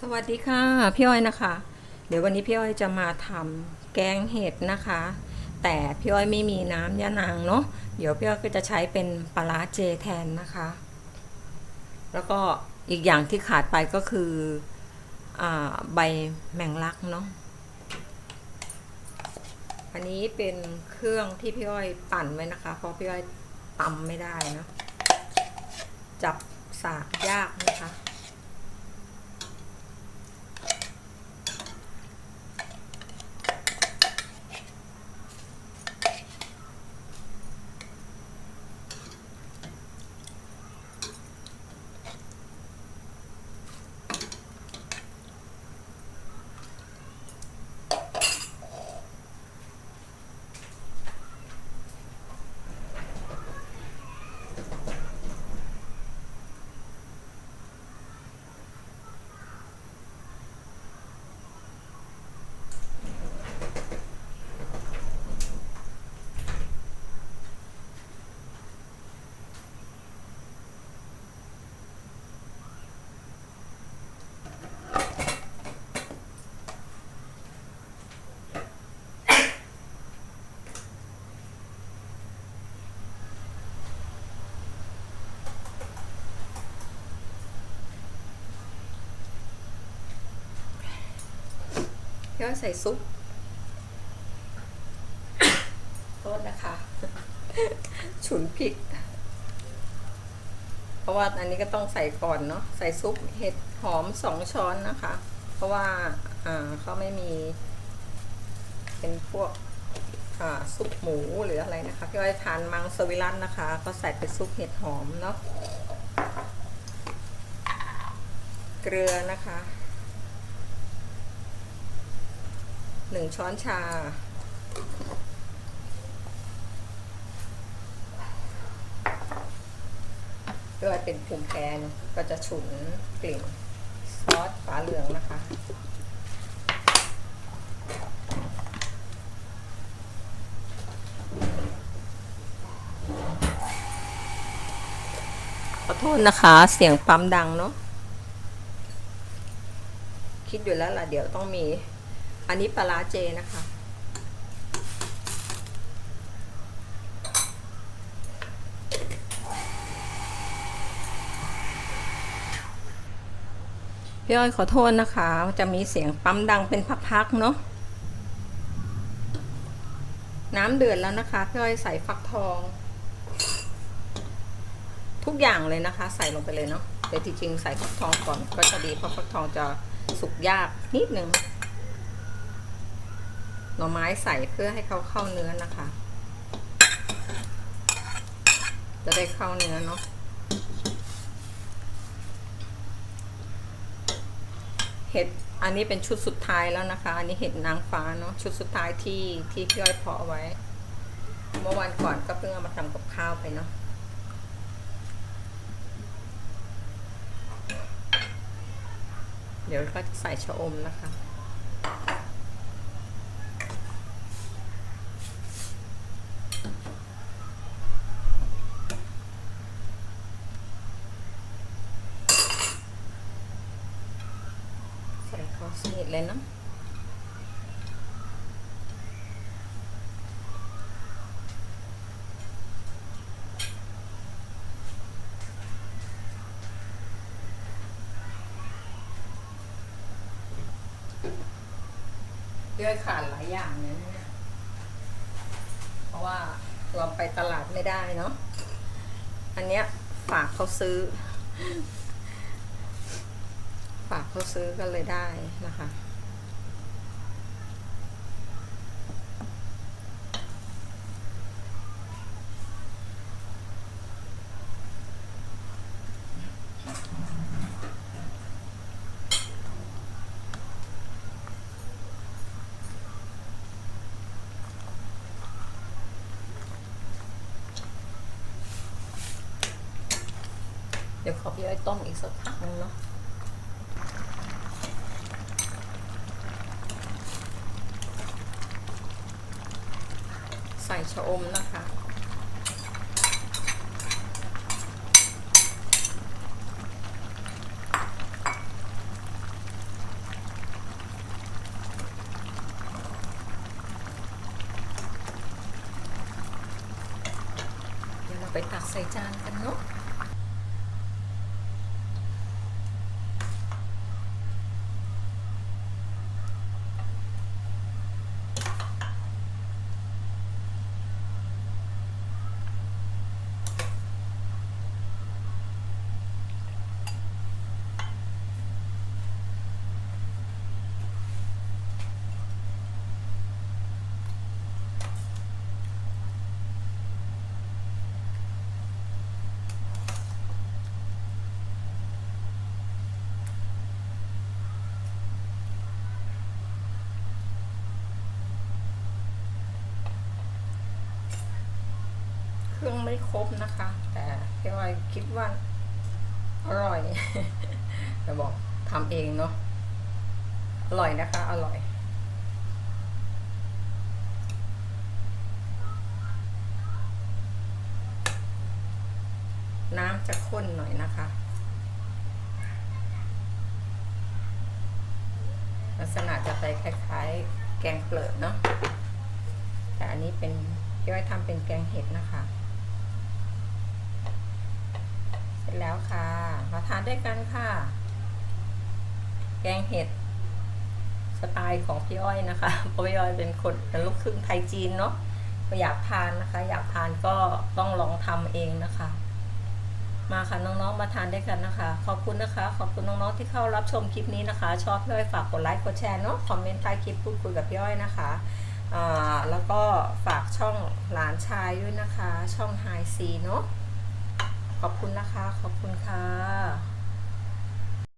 สวัสดีค่ะพี่อ้อยนะคะ เดี๋ยววันนี้พี่อ้อยจะมาทำแกงเห็ดนะคะ แต่พี่อ้อยไม่มีน้ำยะนางเนาะเดี๋ยวพี่อ้อยก็จะใช้เป็นปลาเจแทนนะคะ แล้วก็อีกอย่างที่ขาดไปก็คืออใบแมงลักเนาะอันนี้เป็นเครื่องที่พี่อ้อยปั่นไว้นะคะ เพราะพี่อ้อยตำไม่ได้เนะจับสากยากนะคะ พี่อ้อยใส่ซุปโทษนะคะ ฉุนพริก เพราะว่าอันนี้ก็ต้องใส่ก่อนเนาะใส่ซุปเห็ดหอมสองช้อนนะคะ เพราะว่าอ่าเขาไม่มี เป็นพวกอ่าซุปหมูหรืออะไรนะคะพี่อ้อยทานมังสวิรัตนะคะ ก็ใส่เป็นซุปเห็ดหอมเนาะเกลือนะคะ หนึ่งช้อนชาเพื่อเป็นภูมิแพ้เนก็จะฉุนกลิ่นซอสฝาเหลืองนะคะขอโทษนะคะ เสียงปั๊มดังเนาะคิดอยู่แล้วล่ะ เดี๋ยวต้องมี อันนี้ปลาเจนะคะ พี่อ้อยขอโทษนะคะ จะมีเสียงปั๊มดังเป็นพักๆเนาะน้ำเดือดแล้วนะคะพี่อ้อยใส่ฟักทอง ทุกอย่างเลยนะคะ ใส่ลงไปเลยเนาะแต่ที่จริงใส่ฟักทองก่อนก็จะดีเพราะฟักทองจะสุกยากนิดนึง หน่อไม้ใส่เพื่อให้เขาเข้าเนื้อนะคะ จะได้เข้าเนื้อเนาะเห็ดอันนี้เป็นชุดสุดท้ายแล้วนะคะ อันนี้เห็ดนางฟ้าเนาะชุดสุดท้ายที่ที่พี่อ้อยเพาะไว้ เมื่อวันก่อนก็เพิ่งเอามาทำกับข้าวไปเนาะเดี๋ยวก็ใส่ชะอมนะคะ ใส่ เลยเนาะเลือกขาดหลายอย่างเนี่ยเพราะว่าเราไปตลาดไม่ได้เนาะ อันเนี้ยฝากเขาซื้อ ฝากเขาซื้อกันเลยได้นะคะ เดี๋ยวขอพี่ไอ้ต้มอีกสักพักนึงเนาะ ใส่ชะอมนะคะ เดี๋ยวเราไปตักใส่จานกันเนาะ รื่องไม่ครบนะคะ แต่พี่อ้อยคิดว่าอร่อยจะบอกทำเองเนาะอร่อยนะคะ อร่อยน้ำจะข้นหน่อยนะคะ ลักษณะจะไปคล้ายๆ แกงเปลือกเนาะแต่อันนี้เป็นพี่อ้อยทำเป็นแกงเห็ดนะคะ เสร็จแล้วค่ะ มาทานด้วยกันค่ะ แกงเห็ด สไตล์ของพี่อ้อยนะคะเพราะพี่อ้อยเป็นคนเป็นลูกครึ่งไทยจีนเนาะก็อยากทานนะคะ อยากทานก็ต้องลองทำเองนะคะ มาค่ะน้องๆมาทานด้วยกันนะคะ ขอบคุณนะคะ ขอบคุณน้องๆที่เข้ารับชมคลิปนี้นะคะ ชอบพี่อ้อยฝากกดไลค์กดแชร์เนาะคอมเมนต์ใต้คลิปพูดคุยกับพี่อ้อยนะคะแล้วก็ฝากช่องหลานชายด้วยนะคะ ช่องไฮซีเนาะ ขอบคุณนะคะ ขอบคุณค่ะ